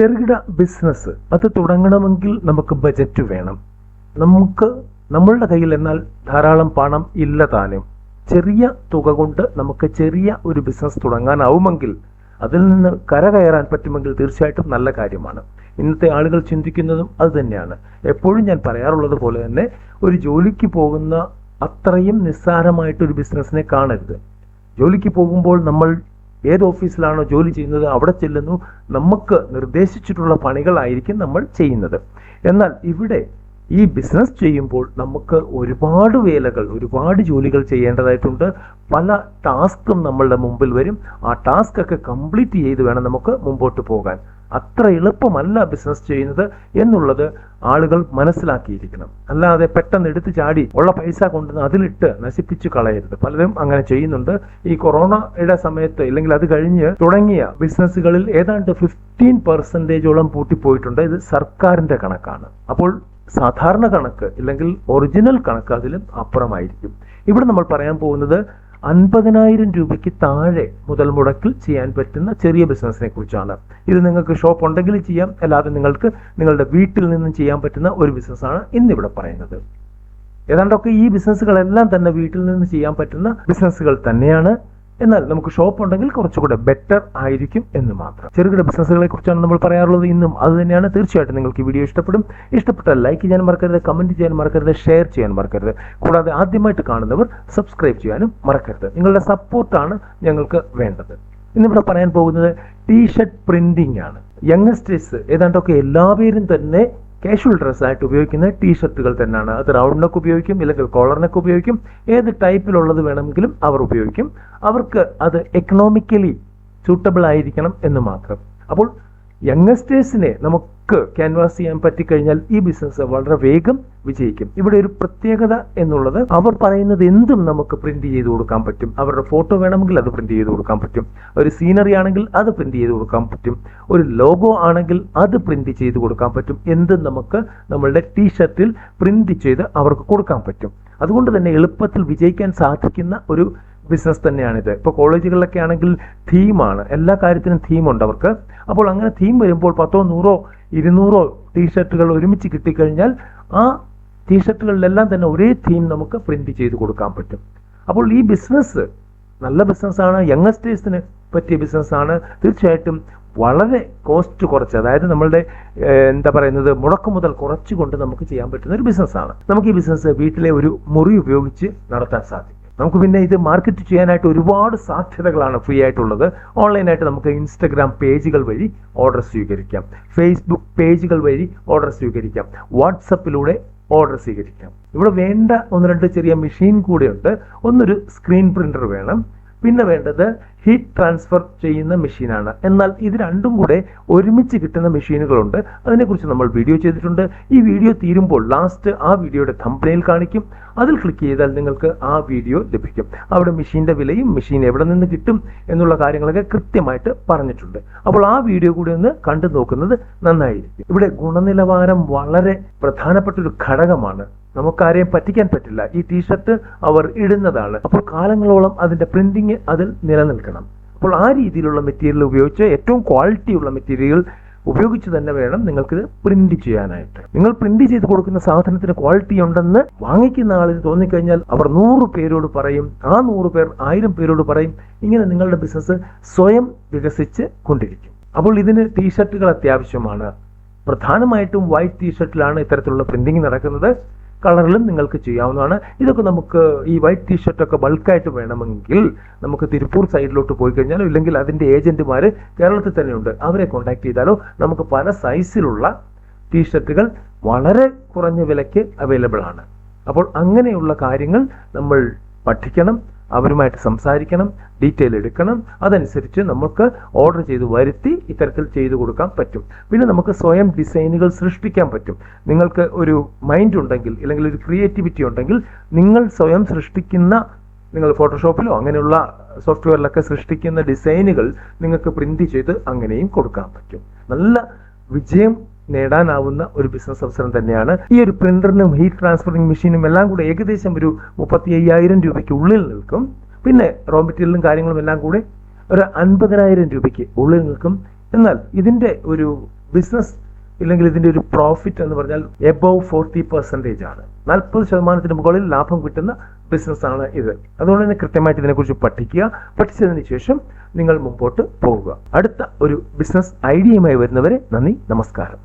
ചെറുകിട ബിസിനസ് അത് തുടങ്ങണമെങ്കിൽ നമുക്ക് ബജറ്റ് വേണം. നമുക്ക് നമ്മളുടെ കയ്യിൽ എന്നാൽ ധാരാളം പണം ഇല്ല താനും. ചെറിയ തുക കൊണ്ട് നമുക്ക് ചെറിയ ഒരു ബിസിനസ് തുടങ്ങാനാവുമെങ്കിൽ അതിൽ നിന്ന് കരകയറാൻ പറ്റുമെങ്കിൽ തീർച്ചയായിട്ടും നല്ല കാര്യമാണ്. ഇന്നത്തെ ആളുകൾ ചിന്തിക്കുന്നതും അത് തന്നെയാണ്. എപ്പോഴും ഞാൻ പറയാറുള്ളത് പോലെ തന്നെ ഒരു ജോലിക്ക് പോകുന്ന അത്രയും നിസ്സാരമായിട്ടൊരു ബിസിനസ്സിനെ കാണരുത്. ജോലിക്ക് പോകുമ്പോൾ നമ്മൾ ഏത് ഓഫീസിലാണോ ജോലി ചെയ്യുന്നത് അവിടെ ചെല്ലുന്നു. നമുക്ക് നിർദ്ദേശിച്ചിട്ടുള്ള പണികളായിരിക്കും നമ്മൾ ചെയ്യുന്നത്. എന്നാൽ ഇവിടെ ഈ ബിസിനസ് ചെയ്യുമ്പോൾ നമുക്ക് ഒരുപാട് വേലകൾ ഒരുപാട് ജോലികൾ ചെയ്യേണ്ടതായിട്ടുണ്ട്. പല ടാസ്കും നമ്മളുടെ മുമ്പിൽ വരും. ആ ടാസ്ക് ഒക്കെ കംപ്ലീറ്റ് ചെയ്ത് വേണം നമുക്ക് മുമ്പോട്ട് പോകാൻ. അത്ര എളുപ്പമല്ല ബിസിനസ് ചെയ്യുന്നത് എന്നുള്ളത് ആളുകൾ മനസ്സിലാക്കിയിരിക്കണം. അല്ലാതെ പെട്ടെന്ന് എടുത്തു ചാടി ഉള്ള പൈസ കൊണ്ടുവന്ന് അതിലിട്ട് നശിപ്പിച്ചു കളയരുത്. പലരും അങ്ങനെ ചെയ്യുന്നുണ്ട്. ഈ കൊറോണയുടെ സമയത്ത് ഇല്ലെങ്കിൽ അത് കഴിഞ്ഞ് തുടങ്ങിയ ബിസിനസ്സുകളിൽ ഏതാണ്ട് ഫിഫ്റ്റീൻ പെർസെന്റേജോളം പൂട്ടിപ്പോയിട്ടുണ്ട് ഇത് സർക്കാരിന്റെ കണക്കാണ്. അപ്പോൾ സാധാരണ കണക്ക് ഇല്ലെങ്കിൽ ഒറിജിനൽ കണക്ക് അതിലും അപ്പുറമായിരിക്കും. ഇവിടെ നമ്മൾ പറയാൻ പോകുന്നത് അൻപതിനായിരം രൂപയ്ക്ക് താഴെ മുതൽ മുടക്കിൽ ചെയ്യാൻ പറ്റുന്ന ചെറിയ ബിസിനസ്സിനെ കുറിച്ചാണ് ഇത് നിങ്ങൾക്ക് ഷോപ്പ് ഉണ്ടെങ്കിൽ ചെയ്യാം അല്ലാതെ നിങ്ങൾക്ക് നിങ്ങളുടെ വീട്ടിൽ നിന്നും ചെയ്യാൻ പറ്റുന്ന ഒരു ബിസിനസ്സാണ് ഇന്നിവിടെ പറയുന്നത്. ഏതാണ്ടൊക്കെ ഈ ബിസിനസ്സുകളെല്ലാം തന്നെ വീട്ടിൽ നിന്ന് ചെയ്യാൻ പറ്റുന്ന ബിസിനസ്സുകൾ തന്നെയാണ്. എന്നാൽ നമുക്ക് ഷോപ്പ് ഉണ്ടെങ്കിൽ കുറച്ചുകൂടെ ബെറ്റർ ആയിരിക്കും എന്ന് മാത്രം. ചെറുകിട ബിസിനസ്സുകളെ കുറിച്ചാണ് നമ്മൾ പറയാറുള്ളത് ഇന്നും. അത് തന്നെയാണ് തീർച്ചയായിട്ടും നിങ്ങൾക്ക് ഈ വീഡിയോ ഇഷ്ടപ്പെടും. ഇഷ്ടപ്പെട്ടാൽ ലൈക്ക് ചെയ്യാൻ മറക്കരുത് കമന്റ് ചെയ്യാൻ മറക്കരുത് ഷെയർ ചെയ്യാൻ മറക്കരുത്. കൂടാതെ ആദ്യമായിട്ട് കാണുന്നവർ സബ്സ്ക്രൈബ് ചെയ്യാനും മറക്കരുത്. നിങ്ങളുടെ സപ്പോർട്ടാണ് ഞങ്ങൾക്ക് വേണ്ടത്. ഇന്നിവിടെ പറയാൻ പോകുന്നത് ടീഷർട്ട് പ്രിന്റിംഗ് ആണ്. യങ്സ്റ്റേഴ്സ് ഏതാണ്ടൊക്കെ എല്ലാവരും തന്നെ കാഷ്വൽ ഡ്രസ്സായിട്ട് ഉപയോഗിക്കുന്ന ടീഷർട്ടുകൾ തന്നെയാണ്. അത് റൗണ്ട് നെക്ക് ഉപയോഗിക്കും ഇല്ലെങ്കിൽ കോളർ നെക്ക് ഉപയോഗിക്കും. ഏത് ടൈപ്പിലുള്ളത് വേണമെങ്കിലും അവർ ഉപയോഗിക്കും. അവർക്ക് അത് എക്കണോമിക്കലി സൂട്ടബിൾ ആയിരിക്കണം എന്ന് മാത്രം. അപ്പോൾ യങ്സ്റ്റേഴ്സിനെ നമുക്ക് ക്യാൻവാസ് ചെയ്യാൻ പറ്റിക്കഴിഞ്ഞാൽ ഈ ബിസിനസ് വളരെ വേഗം വിജയിക്കും. ഇവിടെ ഒരു പ്രത്യേകത എന്നുള്ളത് അവർ പറയുന്നത് എന്തും നമുക്ക് പ്രിന്റ് ചെയ്ത് കൊടുക്കാൻ പറ്റും. അവരുടെ ഫോട്ടോ വേണമെങ്കിൽ അത് പ്രിന്റ് ചെയ്ത് കൊടുക്കാൻ പറ്റും. ഒരു സീനറി ആണെങ്കിൽ അത് പ്രിന്റ് ചെയ്ത് കൊടുക്കാൻ പറ്റും. ഒരു ലോഗോ ആണെങ്കിൽ അത് പ്രിന്റ് ചെയ്ത് കൊടുക്കാൻ പറ്റും. എന്തും നമുക്ക് നമ്മളുടെ ടീഷർട്ടിൽ പ്രിന്റ് ചെയ്ത് അവർക്ക് കൊടുക്കാൻ പറ്റും. അതുകൊണ്ട് തന്നെ എളുപ്പത്തിൽ വിജയിക്കാൻ സാധിക്കുന്ന ഒരു ബിസിനസ് തന്നെയാണിത്. ഇപ്പോൾ കോളേജുകളിലൊക്കെ ആണെങ്കിൽ തീമാണ് എല്ലാ കാര്യത്തിനും തീമുണ്ട് അവർക്ക്. അപ്പോൾ അങ്ങനെ തീം വരുമ്പോൾ പത്തോ നൂറോ ഇരുന്നൂറോ ടീഷർട്ടുകൾ ഒരുമിച്ച് കിട്ടിക്കഴിഞ്ഞാൽ ആ ടീഷർട്ടുകളിലെല്ലാം തന്നെ ഒരേ തീം നമുക്ക് പ്രിന്റ് ചെയ്ത് കൊടുക്കാൻ പറ്റും. അപ്പോൾ ഈ ബിസിനസ് നല്ല ബിസിനസ്സാണ് യങ്സ്റ്റേഴ്സിന് പറ്റിയ ബിസിനസ്സാണ് തീർച്ചയായിട്ടും വളരെ കോസ്റ്റ് കുറച്ച്. അതായത് നമ്മളുടെ എന്താ പറയുന്നത് മുടക്ക് മുതൽ കുറച്ചുകൊണ്ട് നമുക്ക് ചെയ്യാൻ പറ്റുന്ന ഒരു ബിസിനസ്സാണ് നമുക്ക് ഈ ബിസിനസ് വീട്ടിലെ ഒരു മുറി ഉപയോഗിച്ച് നടത്താൻ സാധിക്കും. നമുക്ക് പിന്നെ ഇത് മാർക്കറ്റ് ചെയ്യാനായിട്ട് ഒരുപാട് സാധ്യതകളാണ് ഫ്രീ ആയിട്ടുള്ളത്. ഓൺലൈനായിട്ട് നമുക്ക് ഇൻസ്റ്റഗ്രാം പേജുകൾ വഴി ഓർഡർ സ്വീകരിക്കാം. ഫേസ്ബുക്ക് പേജുകൾ വഴി ഓർഡർ സ്വീകരിക്കാം. വാട്സപ്പിലൂടെ ഓർഡർ സ്വീകരിക്കാം. ഇവിടെ വേണ്ട ഒന്ന് രണ്ട് ചെറിയ മെഷീൻ കൂടെയുണ്ട് ഒന്നൊരു സ്ക്രീൻ പ്രിന്റർ വേണം. പിന്നെ വേണ്ടത് ഹീറ്റ് ട്രാൻസ്ഫർ ചെയ്യുന്ന മെഷീനാണ് എന്നാൽ ഇത് രണ്ടും കൂടെ ഒരുമിച്ച് കിട്ടുന്ന മെഷീനുകളുണ്ട് അതിനെക്കുറിച്ച് നമ്മൾ വീഡിയോ ചെയ്തിട്ടുണ്ട്. ഈ വീഡിയോ തീരുമ്പോൾ ലാസ്റ്റ് ആ വീഡിയോയുടെ തമ്പനയിൽ കാണിക്കും. അതിൽ ക്ലിക്ക് ചെയ്താൽ നിങ്ങൾക്ക് ആ വീഡിയോ ലഭിക്കും. അവിടെ മെഷീന്റെ വിലയും മെഷീൻ എവിടെ നിന്ന് കിട്ടും എന്നുള്ള കാര്യങ്ങളൊക്കെ കൃത്യമായിട്ട് പറഞ്ഞിട്ടുണ്ട്. അപ്പോൾ ആ വീഡിയോ കൂടി ഒന്ന് കണ്ടു നോക്കുന്നത് നന്നായിരിക്കും. ഇവിടെ ഗുണനിലവാരം വളരെ പ്രധാനപ്പെട്ട ഒരു ഘടകമാണ്. നമുക്കാരെയും പറ്റിക്കാൻ പറ്റില്ല. ഈ ടീഷർട്ട് അവർ ഇടുന്നതാണ്. അപ്പോൾ കാലങ്ങളോളം അതിന്റെ പ്രിന്റിങ് അതിൽ നിലനിൽക്കണം. അപ്പോൾ ആ രീതിയിലുള്ള മെറ്റീരിയൽ ഉപയോഗിച്ച് ഏറ്റവും ക്വാളിറ്റി ഉള്ള മെറ്റീരിയൽ ഉപയോഗിച്ച് തന്നെ വേണം നിങ്ങൾക്കിത് പ്രിന്റ് ചെയ്യാനായിട്ട്. നിങ്ങൾ പ്രിന്റ് ചെയ്ത് കൊടുക്കുന്ന സാധനത്തിന് ക്വാളിറ്റി ഉണ്ടെന്ന് വാങ്ങിക്കുന്ന ആളിന് തോന്നിക്കഴിഞ്ഞാൽ അവർ നൂറ് പേരോട് പറയും ആ നൂറ് പേർ ആയിരം പേരോട് പറയും ഇങ്ങനെ നിങ്ങളുടെ ബിസിനസ് സ്വയം വികസിച്ച് കൊണ്ടിരിക്കും. അപ്പോൾ ഇതിന് ടീഷർട്ടുകൾ അത്യാവശ്യമാണ്. പ്രധാനമായിട്ടും വൈറ്റ് ടീഷർട്ടിലാണ് ഇത്തരത്തിലുള്ള പ്രിന്റിംഗ് നടക്കുന്നത്. കളറിലും നിങ്ങൾക്ക് ചെയ്യാവുന്നതാണ്. ഇതൊക്കെ നമുക്ക് ഈ വൈറ്റ് ടീഷർട്ട് ഒക്കെ ബൾക്കായിട്ട് വേണമെങ്കിൽ നമുക്ക് തിരുപ്പൂർ സൈഡിലോട്ട് പോയി കഴിഞ്ഞാലോ ഇല്ലെങ്കിൽ അതിന്റെ ഏജന്റുമാർ കേരളത്തിൽ തന്നെയുണ്ട്. അവരെ കോൺടാക്ട് ചെയ്താലോ നമുക്ക് പല സൈസിലുള്ള ടീഷർട്ടുകൾ വളരെ കുറഞ്ഞ വിലയ്ക്ക് അവൈലബിൾ ആണ്. അപ്പോൾ അങ്ങനെയുള്ള കാര്യങ്ങൾ നമ്മൾ പഠിക്കണം. അവരുമായിട്ട് സംസാരിക്കണം ഡീറ്റെയിൽ എടുക്കണം. അതനുസരിച്ച് നമുക്ക് ഓർഡർ ചെയ്ത് വരുത്തി ഇത്തരത്തിൽ ചെയ്തു കൊടുക്കാൻ പറ്റും. പിന്നെ നമുക്ക് സ്വയം ഡിസൈനുകൾ സൃഷ്ടിക്കാൻ പറ്റും. നിങ്ങൾക്ക് ഒരു മൈൻഡ് ഉണ്ടെങ്കിൽ അല്ലെങ്കിൽ ഒരു ക്രിയേറ്റിവിറ്റി ഉണ്ടെങ്കിൽ നിങ്ങൾ സ്വയം സൃഷ്ടിക്കുന്ന നിങ്ങൾ ഫോട്ടോഷോപ്പിലോ അങ്ങനെയുള്ള സോഫ്റ്റ്വെയറിലൊക്കെ സൃഷ്ടിക്കുന്ന ഡിസൈനുകൾ നിങ്ങൾക്ക് പ്രിന്റ് ചെയ്ത് അങ്ങനെയും കൊടുക്കാൻ പറ്റും. നല്ല വിജയം നേടാനാവുന്ന ഒരു ബിസിനസ് അവസരം തന്നെയാണ്. ഈ ഒരു പ്രിന്ററിനും ഹീറ്റ് ട്രാൻസ്ഫറിംഗ് മെഷീനും എല്ലാം കൂടെ ഏകദേശം ഒരു മുപ്പത്തി അയ്യായിരം രൂപയ്ക്ക് ഉള്ളിൽ നിൽക്കും. പിന്നെ റോ മെറ്റീരിയലും കാര്യങ്ങളും എല്ലാം കൂടെ ഒരു അൻപതിനായിരം രൂപയ്ക്ക് ഉള്ളിൽ നിൽക്കും. എന്നാൽ ഇതിന്റെ ഒരു ബിസിനസ് ഇല്ലെങ്കിൽ ഇതിന്റെ ഒരു പ്രോഫിറ്റ് എന്ന് പറഞ്ഞാൽ എബവ് ഫോർട്ടി പെർസെന്റേജ് ആണ്. നാൽപ്പത് ശതമാനത്തിന് മുകളിൽ ലാഭം കിട്ടുന്ന ബിസിനസ് ആണ് ഇത്. അതുകൊണ്ട് തന്നെ കൃത്യമായിട്ട് ഇതിനെക്കുറിച്ച് പഠിക്കുക. പഠിച്ചതിന് ശേഷം നിങ്ങൾ മുമ്പോട്ട് പോവുക. അടുത്ത ഒരു ബിസിനസ് ഐഡിയയുമായി വരുന്നവരെ നന്ദി നമസ്കാരം.